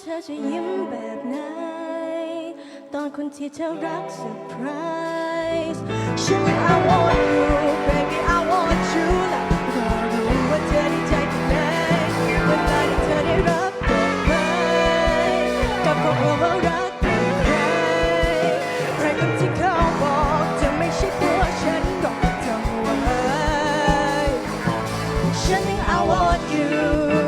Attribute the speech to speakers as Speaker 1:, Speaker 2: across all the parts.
Speaker 1: เธอจะยิ้มแบบไหน ตอนคนที่เธอรักเซอร์ไพรส์ฉัน I want you baby I want you และก็รู้ว่าเธอได้ใจแค่ไหนเวลาที่เธอได้รับดอกไม้กับคำว่ารักของใครใครคนที่เขาบอกจะไม่ใช่ตัวฉันหรอกจำไว้ฉันยัง I want you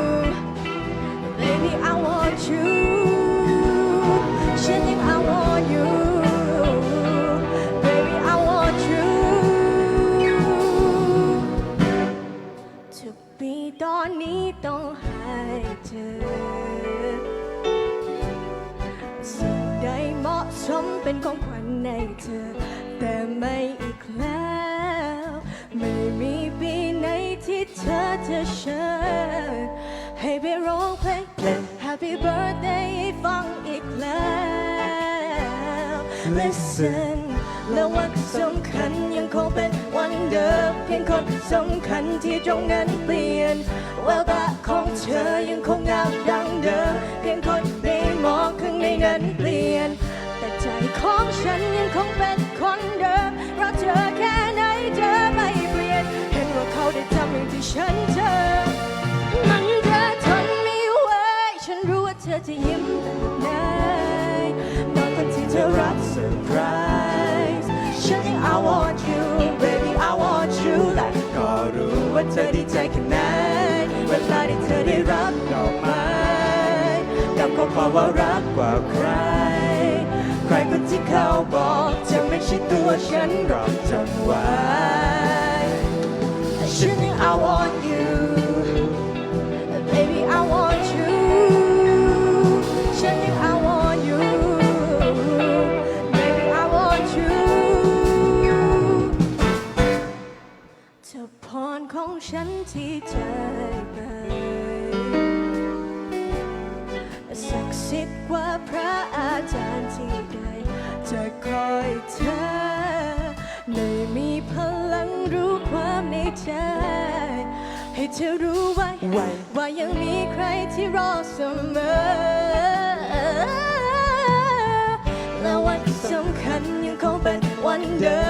Speaker 1: เธอสิ่งใดเหมาะสมเป็นของขวัญในเธอ แต่ไม่อีกแล้ว ไม่มีปีไหนที่เธอจะเชิญให้ไปร้องเพลง Happy birthday ให้ฟังอีกแล้ว Listen และวันสำคัญยังคงเป็นวันเดิมเพียงคนสำคัญที่ตรงนั้นเปลี่ยนแววตาของเธอยังคงงามดังเดิม เพียงคนได้มองข้างในนั้นเปลี่ยน แต่ใจของฉันยังคงเป็นคนเดิมรักเธอแค่ไหนเธอไม่เปลี่ยน เห็นว่าเขาได้ทำอย่างที่ฉันเจอ ยิ้มแบบไหนตอนคนที่เธอรักเซอร์ไพรส์ฉันยัง I want you baby I want you และก็รู้ว่าเธอดีใจแค่ไหนเวลาที่เธอได้รับดอกไม้กับข้อความว่ารักกว่าใคร ใครคนที่เขาบอกจะไม่ใช่ตัวฉันหรอกจำไว้ ที่ใด จะคอยเธอได้มีพลังรู้ความในใจ ให้เธอรู้ไว้ว่ายังมีใครที่รอเสมอ และวันสำคัญยังคงเป็นวันเดิม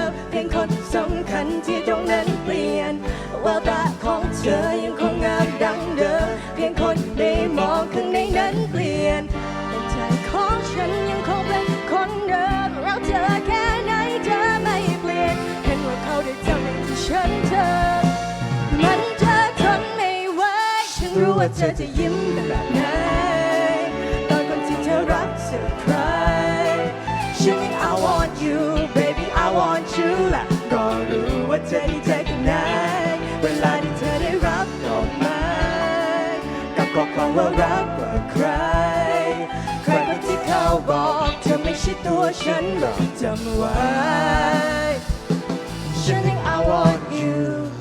Speaker 1: รู้ว่าเธอจะยิ้มแบบไหนตอนคนที่เธอรักเซอร์ไพรฉันยัง I want you baby I want you และก็รู้ว่าเธอดีใจแค่ไหนเวลาที่เธอได้รับดอกไม้กับข้อความว่ารักกว่าใคร ใครคนที่เขาบอกเธอไม่ใช่ตัวฉันหรอกจำไว้ฉันยัง I want you